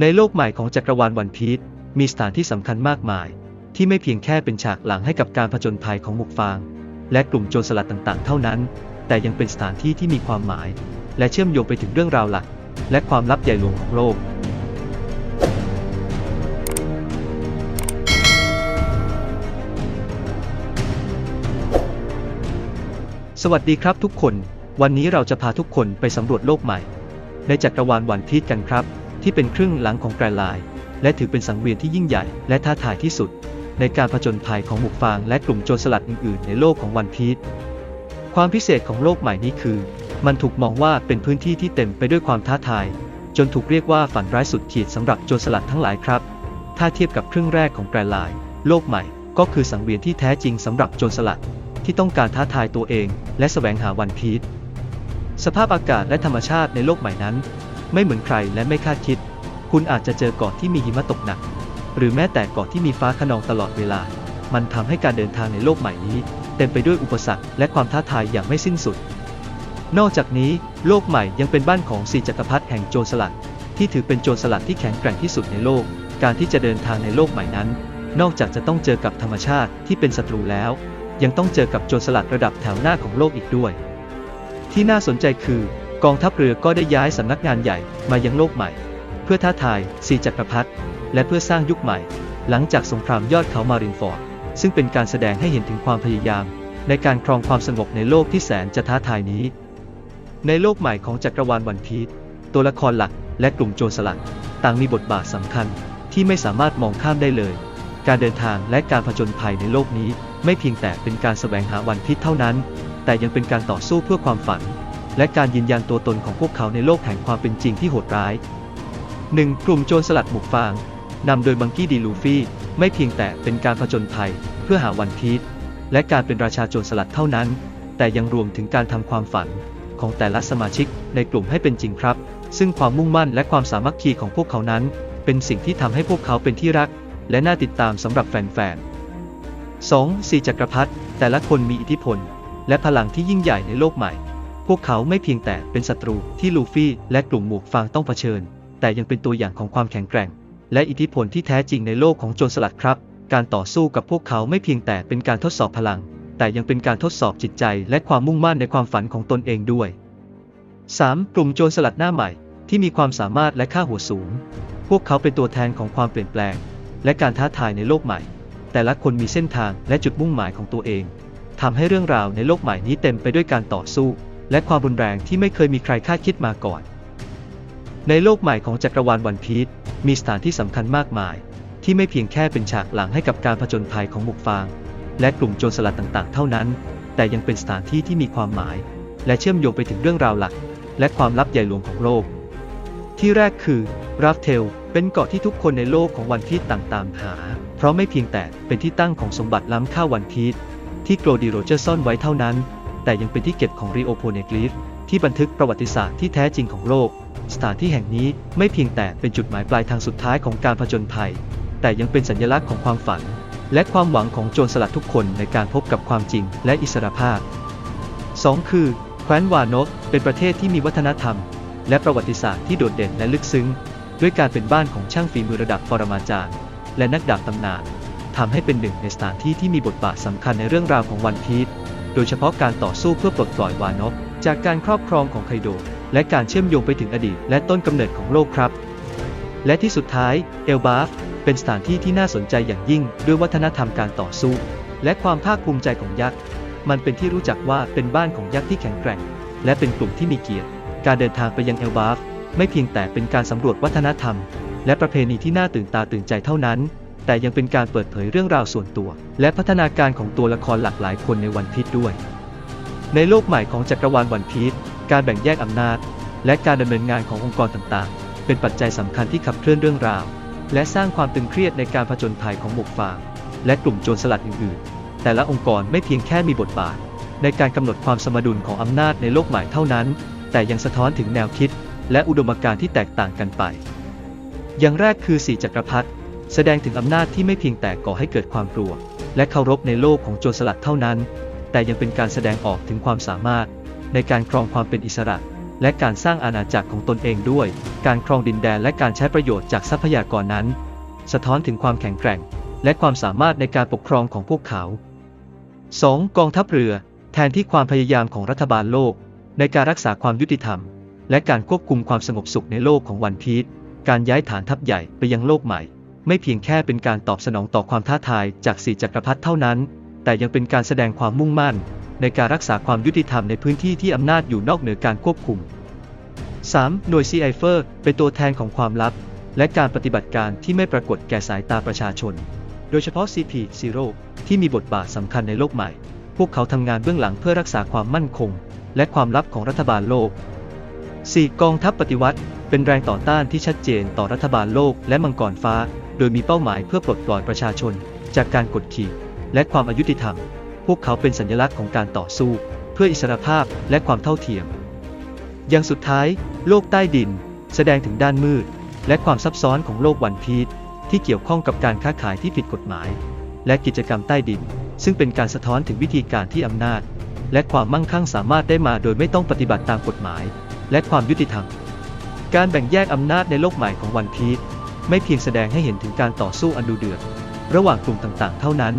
ในโลกใหม่ของจักรวาลวันพีชมีสถานที่สำคัญมากมาย ที่ไม่เพียงแค่เป็นฉากหลังให้กับการผจญภัยของหมวกฟาง และกลุ่มโจรสลัดต่างๆ เท่านั้น แต่ยังเป็นสถานที่ที่มีความหมาย และเชื่อมโยงไปถึงเรื่องราวหลัก และความลับใหญ่หลวงของโลก สวัสดีครับทุกคน วันนี้เราจะพาทุกคนไปสำรวจโลกใหม่ ในจักรวาลวันพีชกันครับ ที่เป็นครึ่งหลังของแกรไลน์และถือเป็นสังเวียนที่ยิ่งใหญ่และท้าทายที่สุด ในการผจญภัยของหมวกฟางและกลุ่มโจรสลัดอื่นๆ ในโลกของวันพีชความพิเศษของโลกใหม่นี้คือ มันถูกมองว่าเป็นพื้นที่ที่เต็มไปด้วยความท้าทาย จนถูกเรียกว่าฝันร้ายสุดขีดสำหรับโจรสลัดทั้งหลายครับ ถ้าเทียบกับครึ่งแรกของแกรไลน์โลกใหม่ก็คือสังเวียนที่แท้จริงสำหรับโจรสลัดที่ต้องการท้าทายตัวเอง และแสวงหาวันพีชสภาพอากาศและธรรมชาติในโลกใหม่นั้น ไม่เหมือนใครและไม่คาดคิด คุณอาจจะเจอเกาะที่มีหิมะตกหนัก หรือแม้แต่เกาะที่มีฟ้าคะนองตลอดเวลา มันทำให้การเดินทางในโลกใหม่นี้ เต็มไปด้วยอุปสรรคและความท้าทายอย่างไม่สิ้นสุด นอกจากนี้โลกใหม่ยังเป็นบ้านของสี่จักรพรรดิแห่งโจรสลัด ที่ถือเป็นโจรสลัดที่แข็งแกร่งที่สุดในโลก การที่จะเดินทางในโลกใหม่นั้น นอกจากจะต้องเจอกับธรรมชาติที่เป็นศัตรูแล้ว ยังต้องเจอกับโจรสลัดระดับแถวหน้าของโลกอีกด้วย ที่น่าสนใจคือ กองทัพเรือก็ได้ย้ายสำนักงานใหญ่มายังโลกใหม่ เพื่อท้าทายสีจักรพรรดิและเพื่อสร้างยุคใหม่ หลังจากสงครามยอดเขามารินฟอร์ดซึ่งเป็นการแสดงให้เห็นถึงความพยายาม ในการครองความสงบในโลกที่แสนจะท้าทายนี้ ในโลกใหม่ของจักรวาลวันพีชตัวละครหลักและกลุ่มโจรสลัดต่างมีบทบาทสำคัญที่ไม่สามารถมองข้ามได้เลย การเดินทางและการผจญภัยในโลกนี้ ไม่เพียงแต่เป็นการแสวงหาวันพีชเท่านั้น แต่ยังเป็นการต่อสู้เพื่อความฝัน และการยืนยันตัวตนของพวกเขาในโลกแห่งความเป็นจริงที่โหดร้าย 1. กลุ่มโจรสลัดหมวกฟางนำโดยบังกี้ดีลูฟี่ ไม่เพียงแต่เป็นการผจญภัยเพื่อหาวันพีชและการเป็นราชาโจรสลัดเท่านั้น แต่ยังรวมถึงการทำความฝันของแต่ละสมาชิกในกลุ่มให้เป็นจริงครับ ซึ่งความมุ่งมั่นและความสามัคคีของพวกเขานั้น เป็นสิ่งที่ทำให้พวกเขาเป็นที่รัก และน่าติดตามสำหรับแฟนๆ 2. สี่จักรพรรดิแต่ละคนมีอิทธิพล และพลังที่ยิ่งใหญ่ในโลกใหม่ พวกเขาไม่เพียงแต่เป็นศัตรูที่ลูฟี่และกลุ่มหมวกฟางต้องเผชิญ แต่ยังเป็นตัวอย่างของความแข็งแกร่ง และอิทธิพลที่แท้จริงในโลกของโจรสลัดครับ การต่อสู้กับพวกเขาไม่เพียงแต่เป็นการทดสอบพลัง แต่ยังเป็นการทดสอบจิตใจและความมุ่งมั่นในความฝันของตนเองด้วย 3. กลุ่มโจรสลัดหน้าใหม่ ที่มีความสามารถและค่าหัวสูง พวกเขาเป็นตัวแทนของความเปลี่ยนแปลง และการท้าทายในโลกใหม่ แต่ละคนมีเส้นทางและจุดมุ่งหมายของตัวเองทำให้เรื่องราวในโลกใหม่นี้เต็มไปด้วยการต่อสู้ และความรุนแรงที่ไม่เคยมีใครคาดคิดมาก่อน ในโลกใหม่ของจักรวาลวันพีชมีสถานที่สำคัญมากมาย ที่ไม่เพียงแค่เป็นฉากหลังให้กับการผจญภัยของหมวกฟาง และกลุ่มโจรสลัดต่างๆ เท่านั้น แต่ยังเป็นสถานที่ที่มีความหมาย และเชื่อมโยงไปถึงเรื่องราวหลัก และความลับใหญ่หลวงของโลก ที่แรกคือราฟเทลเป็นเกาะที่ทุกคนในโลกของวันพีชต่างตามหา เพราะไม่เพียงแต่เป็นที่ตั้งของสมบัติล้ำค่าวันพีชที่โกลดีโรเจอร์ซ่อนไว้เท่านั้น แต่ยังเป็นที่เก็บของรีโอโพเนกลิฟที่บันทึกประวัติศาสตร์ที่แท้จริงของโลก สถานที่แห่งนี้ไม่เพียงแต่เป็นจุดหมายปลายทางสุดท้ายของการผจญภัย แต่ยังเป็นสัญลักษณ์ของความฝัน และความหวังของโจรสลัดทุกคนในการพบกับความจริงและอิสรภาพ 2. คือ แคว้นวานกเป็นประเทศที่มีวัฒนธรรม และประวัติศาสตร์ที่โดดเด่นและลึกซึ้ง ด้วยการเป็นบ้านของช่างฝีมือระดับปรมาจารย์ และนักดาบตำนานทำให้เป็นหนึ่งในสถานที่ที่มีบทบาทสำคัญในเรื่องราวของวันพีช โดยเฉพาะการต่อสู้เพื่อปลดปล่อยวานกจากการครอบครองของไคโด และการเชื่อมโยงไปถึงอดีตและต้นกำเนิดของโลกครับ และที่สุดท้ายเอลบาฟเป็นสถานที่ที่น่าสนใจอย่างยิ่ง ด้วยวัฒนธรรมการต่อสู้ และความภาคภูมิใจของยักษ์ มันเป็นที่รู้จักว่าเป็นบ้านของยักษ์ที่แข็งแกร่ง และเป็นกลุ่มที่มีเกียรติ การเดินทางไปยังเอลบาฟไม่เพียงแต่เป็นการสำรวจวัฒนธรรม และประเพณีที่น่าตื่นตาตื่นใจเท่านั้น แต่ยังเป็นการเปิดเผยเรื่องราวส่วนตัว และพัฒนาการของตัวละครหลากหลายคนในวันพีชด้วย ในโลกใหม่ของจักรวาลวันพีชการแบ่งแยกอำนาจ และการดำเนินงานขององค์กรต่างๆ เป็นปัจจัยสำคัญที่ขับเคลื่อนเรื่องราว และสร้างความตึงเครียดในการผจญภัยของหมวกฟางและกลุ่มโจรสลัดอื่นๆ แต่ละองค์กรไม่เพียงแค่มีบทบาท ในการกำหนดความสมดุลของอำนาจในโลกใหม่เท่านั้น แต่ยังสะท้อนถึงแนวคิด และอุดมการณ์ที่แตกต่างกันไป อย่างแรกคือสี่จักรพรรดิ แสดงถึงอำนาจที่ไม่เพียงแต่ก่อให้เกิดความกลัว และเคารพในโลกของโจรสลัดเท่านั้น แต่ยังเป็นการแสดงออกถึงความสามารถ ในการครองความเป็นอิสระ และการสร้างอาณาจักรของตนเองด้วย การครองดินแดนและการใช้ประโยชน์จากทรัพยากรนั้น สะท้อนถึงความแข็งแกร่ง และความสามารถในการปกครองของพวกเขา 2. กองทัพเรือ แทนที่ความพยายามของรัฐบาลโลก ในการรักษาความยุติธรรม และการควบคุมความสงบสุขในโลกของวันพีชการย้ายฐานทัพใหญ่ไปยังโลกใหม่ ไม่เพียงแค่เป็นการตอบสนองต่อความท้าทายจากสี่จักรพรรดิเท่านั้น แต่ยังเป็นการแสดงความมุ่งมั่น ในการรักษาความยุติธรรมในพื้นที่ที่อำนาจอยู่นอกเหนือการควบคุม 3. หน่วยซีไอเฟอร์เป็นตัวแทนของความลับ และการปฏิบัติการที่ไม่ปรากฏแก่สายตาประชาชน โดยเฉพาะ CP0 ที่มีบทบาทสำคัญในโลกใหม่ พวกเขาทำงานเบื้องหลังเพื่อรักษาความมั่นคง และความลับของรัฐบาลโลก 4. กองทัพปฏิวัติ เป็นแรงต่อต้านที่ชัดเจนต่อรัฐบาลโลกและมังกรฟ้า โดยมีเป้าหมายเพื่อปลดปล่อยประชาชน จากการกดขี่ และความอายุติธรรม พวกเขาเป็นสัญลักษณ์ของการต่อสู้ เพื่ออิสรภาพและความเท่าเทียม อย่างสุดท้าย โลกใต้ดิน แสดงถึงด้านมืด และความซับซ้อนของโลกวันพีชที่เกี่ยวข้องกับการค้าขายที่ผิดกฎหมาย และกิจกรรมใต้ดิน ซึ่งเป็นการสะท้อนถึงวิธีการที่อำนาจ และความมั่งคั่งสามารถได้มาโดยไม่ต้องปฏิบัติตามกฎหมาย และความยุติธรรม การแบ่งแยกอำนาจในโลกใหม่ของวันพีช ไม่เพียงแสดงให้เห็นถึงการต่อสู้อันดุเดือด ระหว่างกลุ่มต่างๆ เท่านั้น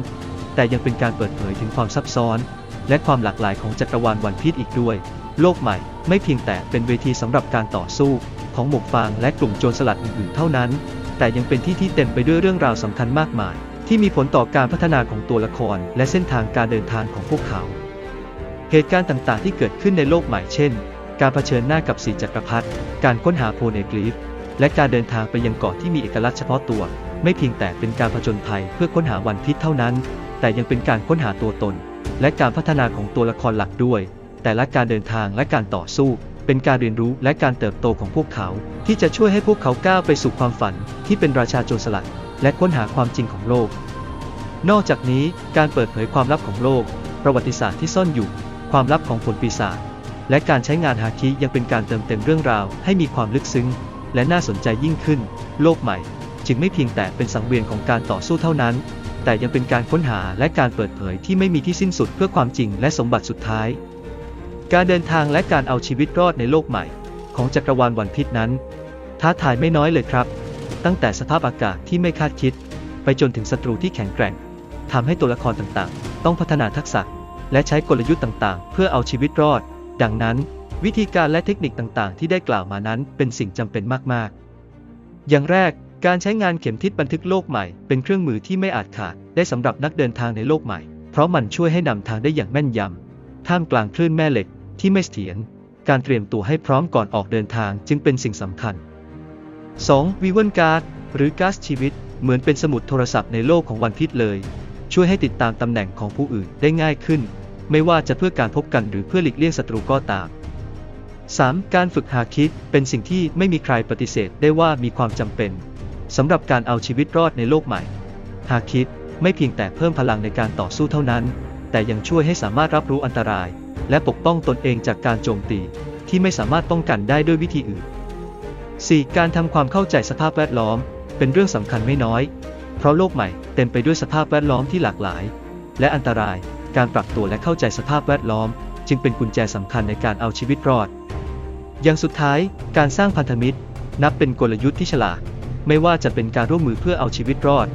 แต่ยังเป็นการเปิดเผยถึงความซับซ้อน และความหลากหลายของจักรวาลวันพีชอีกด้วย โลกใหม่ไม่เพียงแต่เป็นเวทีสำหรับการต่อสู้ ของหมวกฟางและกลุ่มโจรสลัดอื่นๆ เท่านั้น แต่ยังเป็นที่ที่เต็มไปด้วยเรื่องราวสำคัญมากมาย ที่มีผลต่อการพัฒนาของตัวละคร และเส้นทางการเดินทางของพวกเขา เหตุการณ์ต่างๆ ที่เกิดขึ้นในโลกใหม่เช่น การเผชิญหน้ากับสีจักรพรรดิการค้นหาโพเนกรีฟ และการเดินทางไปยังเกาะที่มีเอกลักษณ์เฉพาะตัว ไม่เพียงแต่เป็นการผจญภัยเพื่อค้นหาวันพิษเท่านั้น แต่ยังเป็นการค้นหาตัวตน และการพัฒนาของตัวละครหลักด้วย แต่ละการเดินทางและการต่อสู้ เป็นการเรียนรู้และการเติบโตของพวกเขา ที่จะช่วยให้พวกเขาก้าวไปสู่ความฝัน ที่เป็นราชาโจรสลัด และค้นหาความจริงของโลก นอกจากนี้การเปิดเผยความลับของโลก ประวัติศาสตร์ที่ซ่อนอยู่ ความลับของผลปีศาจและการใช้งานฮาคิยังเป็นการเติมเต็มเรื่องราวให้มีความลึกซึ้ง และน่าสนใจยิ่งขึ้น โลกใหม่ จึงไม่เพียงแต่เป็นสังเวียนของการต่อสู้เท่านั้น แต่ยังเป็นการค้นหาและการเปิดเผยที่ไม่มีที่สิ้นสุดเพื่อความจริงและสมบัติสุดท้าย การเดินทางและการเอาชีวิตรอดในโลกใหม่ ของจักรวาลวันพิษนั้น ท้าทายไม่น้อยเลยครับ ตั้งแต่สภาพอากาศที่ไม่คาดคิด ไปจนถึงศัตรูที่แข็งแกร่งทำให้ตัวละครต่างๆ ต้องพัฒนาทักษะ และใช้กลยุทธ์ต่างๆ เพื่อเอาชีวิตรอด ดังนั้น วิธีการและเทคนิคต่างๆ ที่ได้กล่าวมานั้นเป็นสิ่งจำเป็นมากๆ อย่างแรกการใช้งานเข็มทิศบันทึกโลกใหม่ เป็นเครื่องมือที่ไม่อาจขาดได้สำหรับนักเดินทางในโลกใหม่ เพราะมันช่วยให้นำทางได้อย่างแม่นยำ ท่ามกลางคลื่นแม่เหล็กที่ไม่เสถียร การเตรียมตัวให้พร้อมก่อนออกเดินทางจึงเป็นสิ่งสำคัญ 2. วิเวนการ์ดหรือก๊าซชีวิต เหมือนเป็นสมุดโทรศัพท์ในโลกของวันพิษเลย ช่วยให้ติดตามตำแหน่งของผู้อื่นได้ง่ายขึ้น ไม่ว่าจะเพื่อการพบกันหรือเพื่อหลีกเลี่ยงศัตรูก็ตาม 3. การฝึกหาคิดเป็นสิ่งที่ไม่มีใครปฏิเสธได้ว่ามีความจำเป็นสำหรับการเอาชีวิตรอดในโลกใหม่ หาคิดไม่เพียงแต่เพิ่มพลังในการต่อสู้เท่านั้น แต่ยังช่วยให้สามารถรับรู้อันตราย และปกป้องตนเองจากการโจมตี ที่ไม่สามารถป้องกันได้ด้วยวิธีอื่น 4. การทำความเข้าใจสภาพแวดล้อม เป็นเรื่องสำคัญไม่น้อย เพราะโลกใหม่เต็มไปด้วยสภาพแวดล้อมที่หลากหลาย และอันตราย การปรับตัวและเข้าใจสภาพแวดล้อม จึงเป็นกุญแจสำคัญในการเอาชีวิตรอด อย่างสุดท้าย การสร้างพันธมิตร นับเป็นกลยุทธ์ที่ฉลาด ไม่ว่าจะเป็นการร่วมมือเพื่อเอาชีวิตรอด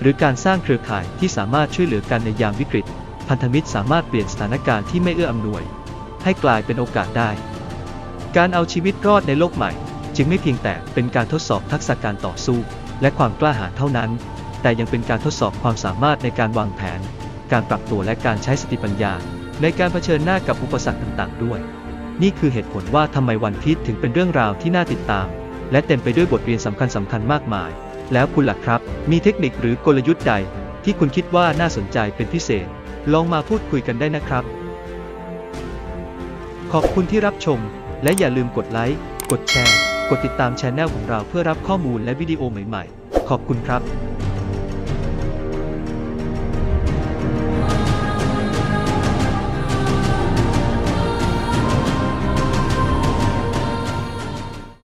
หรือการสร้างเครือข่ายที่สามารถช่วยเหลือกันในยามวิกฤต พันธมิตรสามารถเปลี่ยนสถานการณ์ที่ไม่เอื้ออำนวย ให้กลายเป็นโอกาสได้ การเอาชีวิตรอดในโลกใหม่ จึงไม่เพียงแต่เป็นการทดสอบทักษะการต่อสู้ และความกล้าหาญเท่านั้น แต่ยังเป็นการทดสอบความสามารถในการวางแผน การปรับตัวและการใช้สติปัญญา ในการเผชิญหน้ากับอุปสรรคต่าง ๆ ด้วย นี่คือเหตุผลว่าทำไมวันพีชถึงเป็นเรื่องราวที่น่าติดตาม และเต็มไปด้วยบทเรียนสำคัญสำคัญมากมาย แล้วคุณล่ะครับ มีเทคนิคหรือกลยุทธ์ใด ที่คุณคิดว่าน่าสนใจเป็นพิเศษ ลองมาพูดคุยกันได้นะครับ ขอบคุณที่รับชม และอย่าลืมกดไลค์ กดแชร์ กดติดตามช anel ของเราเพื่อรับข้อมูลและวิดีโอใหม่ ๆ ขอบคุณครับ